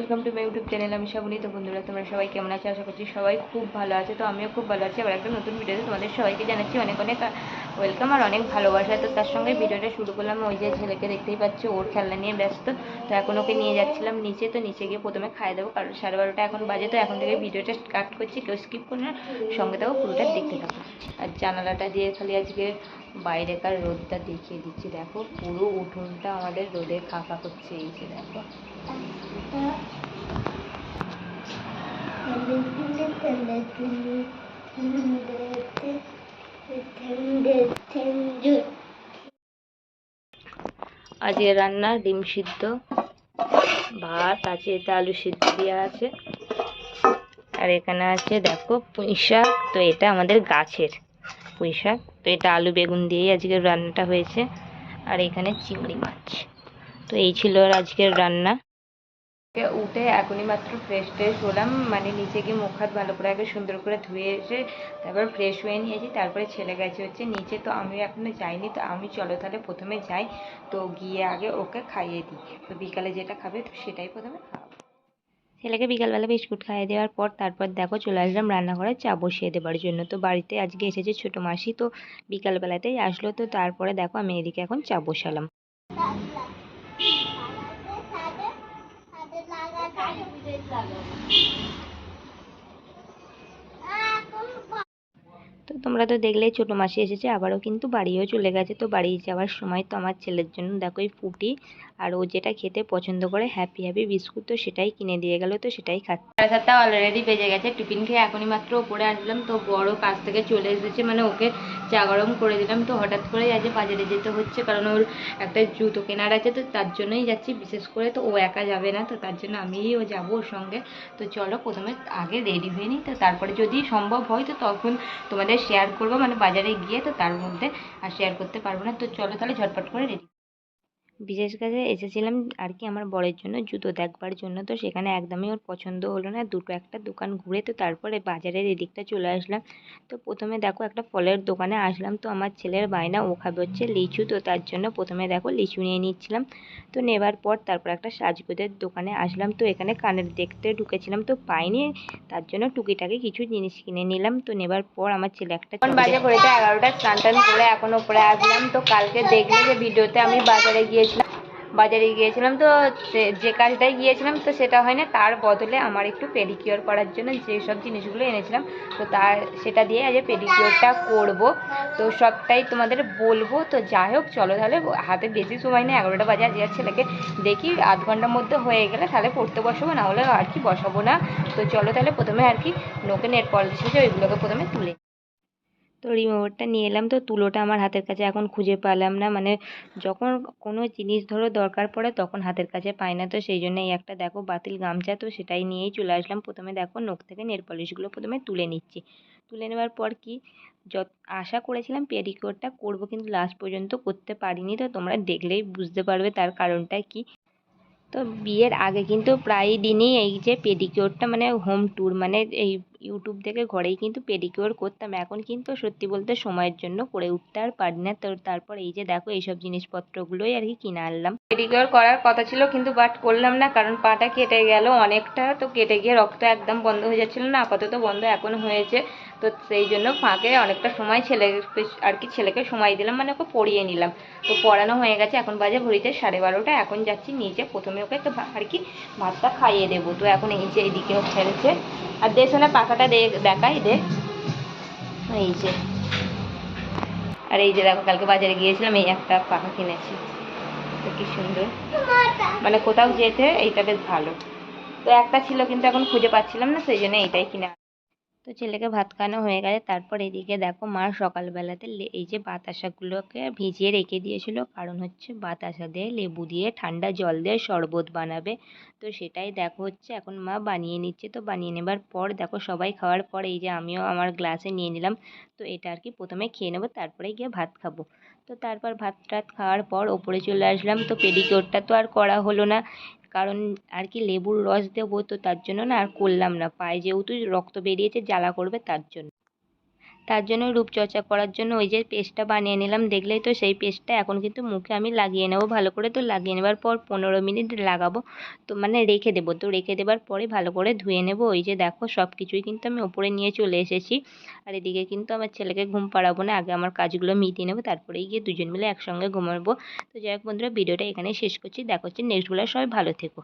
Welcome to my YouTube channel আমি শ্রাবণী তো বন্ধুরা, তোমরা সবাই কেমন আছো? আশা করছি সবাই খুব ভালো আছে। তো আমিও খুব ভালো আছি। আবার একটা নতুন ভিডিওতে তোমাদের সবাইকে জানাচ্ছি অনেক অনেক ওয়েলকাম আর অনেক ভালোবাসা। তো তার সঙ্গে ভিডিওটা শুরু করলাম। ওই যে ছেলেকে দেখতেই পাচ্ছি, ওর খেলনা নিয়ে ব্যস্ত। তো এখন ওকে নিয়ে যাচ্ছিলাম নিচে। তো নিচে গিয়ে প্রথমে খাই দেবো, কারণ সাড়ে বারোটা এখন বাজে। তো এখন থেকে ভিডিওটা স্টার্ট করছি। কেউ স্কিপ করে না। সঙ্গে থাকো, পুরোটা দেখতে থাকো। আর জানালাটা দিয়ে খালি আজকে বাইরেকার রোদটা দেখিয়ে দিচ্ছি। দেখো, পুরো উঠোনটা আমাদের রোদে খাকা করছে। এই যে দেখো। আজকে রান্না ডিম সিদ্ধ, ভাত আছে এতে আলু সিদ্ধ দেওয়া আছে। আর এখানে আছে দেখো পুঁই শাক, তো এটা আমাদের গাছের পুঁই শাক, তো এটা আলু বেগুন দিয়েই আজকে রান্নাটা হয়েছে। আর এখানে চিংড়ি মাছ, তো এই ছিল আজকের রান্না। উঠে এখনই মাত্র ফ্রেশ ট্রেশ হলাম। মানে নিচে গিয়ে মুখ হাত ভালো করে আগে সুন্দর করে ধুয়ে এসে তারপর ফ্রেশ হয়ে নিয়েছি। তারপরে ছেলে গেছে হচ্ছে নিচে। তো আমি এখনও যাইনি। তো আমি চলো তাহলে প্রথমে যাই। তো গিয়ে আগে ওকে খাইয়ে দিই। তো বিকালে যেটা খাবে তো সেটাই প্রথমে খাওয়াবো ছেলেকে বিকালবেলা বিস্কুট খাইয়ে দেওয়ার পর তারপর দেখো চলে আসলাম রান্নাঘরে চা বসিয়ে দেওয়ার জন্য। তো বাড়িতে আজকে এসেছে ছোটো মাসি। তো বিকালবেলাতেই আসলো। তো তারপরে দেখো আমি এদিকে এখন চা বসালাম। তো তোমরা তো দেখলেই ছোটো মাসি এসেছে, আবারও কিন্তু বাড়িও চলে গেছে। তো বাড়ি যাওয়ার সময় তো আমার ছেলের জন্য দেখো এই ফুটি, আর ও যেটা খেতে পছন্দ করে হ্যাপি হ্যাপি বিস্কুট, তো সেটাই কিনে দিয়ে গেল, তো সেটাই খাচ্ছে। সাড়ে অলরেডি বেজে গেছে, টিফিন খেয়ে এখনই মাত্র ওপরে আসলাম, তো বড় কাজ থেকে চলে এসেছে মানে ওকে চা গরম করে দিলাম, তো হঠাৎ করে আজ বাজারে যেতে হচ্ছে, কারণ ওর একটা জুতো কেনার আছে, তো তার জন্যই যাচ্ছি, বিশেষ করে তো ও একা যাবে না, তো তার জন্য আমিই ও যাব ওর সঙ্গে। তো চলো, প্রথমে আগে রেডি হয়ে নিই, তো তারপরে যদি সম্ভব হয়, তো তখন তোমাদের শেয়ার করব। মানে বাজারে গিয়ে তো তার মধ্যে আর শেয়ার করতে পারব না। তো চলো তাহলে ঝটপট করে রেডি বিশেষ কাজে এসেছিলাম আর কি আমার বরের জন্য জুতো দেখবার জন্য। তো সেখানে একদমই ওর পছন্দ হলো না। দুটো একটা দোকান ঘুরে তো তারপরে বাজারের এদিকটা চলে আসলাম। তো প্রথমে দেখো একটা ফলের দোকানে আসলাম। তো আমার ছেলের বায়না ও খাবে হচ্ছে লিচু। তো তার জন্য প্রথমে দেখো লিচু নিয়ে নিচ্ছিলাম। তো নেবার পর তারপর একটা সাজগোজের দোকানে আসলাম। তো এখানে কানের দেখতে ঢুকেছিলাম। তো পাইনি। তার জন্য টুকিটাকি কিছু জিনিস কিনে নিলাম। তো নেবার পর আমার ছেলে একটা বাজে ঘড়িতে এগারোটা স্নান টান করে এখন ওপরে আসলাম। তো কালকে দেখলে যে ভিডিওতে আমি বাজারে গিয়েছিলাম বাজারে গিয়েছিলাম তো, যে কাজটায় গিয়েছিলাম তো সেটা হয় না তার বদলে আমার একটু পেডিকিওর করার জন্য যেসব জিনিসগুলো এনেছিলাম, তো তার, সেটা দিয়ে আজ পেডিকিওরটা করব। তো সবটাই তোমাদের বলব। তো যাই হোক, চলো তাহলে, হাতে বেশি সময় নেই, এগারোটা বাজে আর ছেলেকে দেখি আধ ঘণ্টার মধ্যে হয়ে গেলে তাহলে পড়তে বসাবো, না হলে আর কি বসাবো না। তো চলো তাহলে প্রথমে আর কি নোকে নেট পলিশ ওইগুলোকে প্রথমে তুলে তো রিমোভারটা নিয়ে এলাম। তো তুলোটা আমার হাতের কাছে এখন খুঁজে পেলাম না। মানে যখন কোনো জিনিস ধরো দরকার পড়ে তখন হাতের কাছে পাই না। তো সেই জন্য এই একটা দেখো বাতিল গামছা তো সেটাই নিয়েই চলে আসলাম। প্রথমে দেখো নখ থেকে নেল পলিশগুলো প্রথমে তুলে নিচ্ছি। তুলে নেওয়ার পর কি? যত আশা করেছিলাম পেডিকিওরটা করব কিন্তু লাস্ট পর্যন্ত করতে পারিনি। তো তোমরা দেখলেই বুঝতে পারবে তার কারণটা কি? তো বিয়ের আগে কিন্তু প্রায় দিনই এই যে পেডিকিওরটা মানে হোম ট্যুর মানে এই ইউটিউব থেকে ঘরেই কিন্তু পেডিকিওর করতাম। এখন কিন্তু সত্যি বলতে সময়ের জন্য করে উঠতে আর পারি না। তো তারপর এই যে দেখো, এইসব জিনিসপত্রগুলোই আর কি কিনে আনলাম। পেডিকিওর করার কথা ছিল কিন্তু বাট করলাম না, কারণ পাটা কেটে গেল অনেকটা। তো কেটে গিয়ে রক্ত একদম বন্ধ হয়ে যাচ্ছিল না, আপাতত বন্ধ এখন হয়েছে। তো সেই জন্য ফাঁকে অনেকটা সময় ছেলে আর কি ছেলেকে সময় দিলাম মানে ওকে পড়িয়ে নিলাম। তো পড়ানো হয়ে গেছে, এখন বাজে ঘড়িতে সাড়ে বারোটা। এখন যাচ্ছি নিচে, প্রথমে ওকে একটু আর কি ভাতটা খাইয়ে দেবো। তো এখন এই যে এইদিকে ও ছেড়েছে। আর দেশ না পাখাটা দেখ দেখাই দেখ এই যে। আর এই যে দেখো, কালকে বাজারে গিয়েছিলাম, এই একটা পাখা কিনেছি। তো কি সুন্দর। মানে কোথাও যেতে এইটা বেশ ভালো। তো একটা ছিল কিন্তু এখন খুঁজে পাচ্ছিলাম না, সেই জন্য এইটাই কিনে। তো ছেলেকে ভাত খাওয়ানো হয়ে গেছে। তারপর এদিকে দেখো মা সকালবেলাতে এই যে বাতাসাগুলোকে ভিজিয়ে রেখে দিয়েছিল। কারণ হচ্ছে বাতাসা দিয়ে লেবু দিয়ে, ঠান্ডা জল দিয়ে শরবত বানাবে। তো সেটাই দেখো হচ্ছে, এখন মা বানিয়ে নিচ্ছে। তো বানিয়ে নেবার পর দেখো সবাই খাওয়ার পর এই যে আমিও আমার গ্লাসে নিয়ে নিলাম। তো এটা আর কি প্রথমে খেয়ে নেব, তারপরে গিয়ে ভাত খাব। তো তারপর ভাত টাত খাওয়ার পর ওপরে চলে আসলাম। তো পেডিকিওরটা তো আর করা হলো না। কারণ আর কি লেবুর রস দেবো তো তার জন্য না আর করলাম না। পায়ে যেহেতু রক্ত বেরিয়েছে, জ্বালা করবে তার জন্য। তার জন্য রূপচর্চা করার জন্য ওই যে পেস্টটা বানিয়ে নিলাম, দেখলেই তো সেই পেস্টটা এখন কিন্তু মুখে আমি লাগিয়ে নেব। ভালো করে তো লাগিয়ে নেবার পর পনেরো মিনিট লাগাবো। তো মানে রেখে দেবো। তো রেখে দেবার পরে ভালো করে ধুয়ে নেব। ওই যে দেখো সব কিছুই কিন্তু আমি ওপরে নিয়ে চলে এসেছি। আর এদিকে কিন্তু আমার ছেলেকে ঘুম পাড়াবো না। আগে আমার কাজগুলো মিটিয়ে নেব, তারপরেই গিয়ে দুজন মিলে একসঙ্গে ঘুমাবো। তো যাই হোক বন্ধুরা, ভিডিওটা এখানেই শেষ করছি। দেখা হচ্ছে নেক্সট সবাই ভালো থেকো।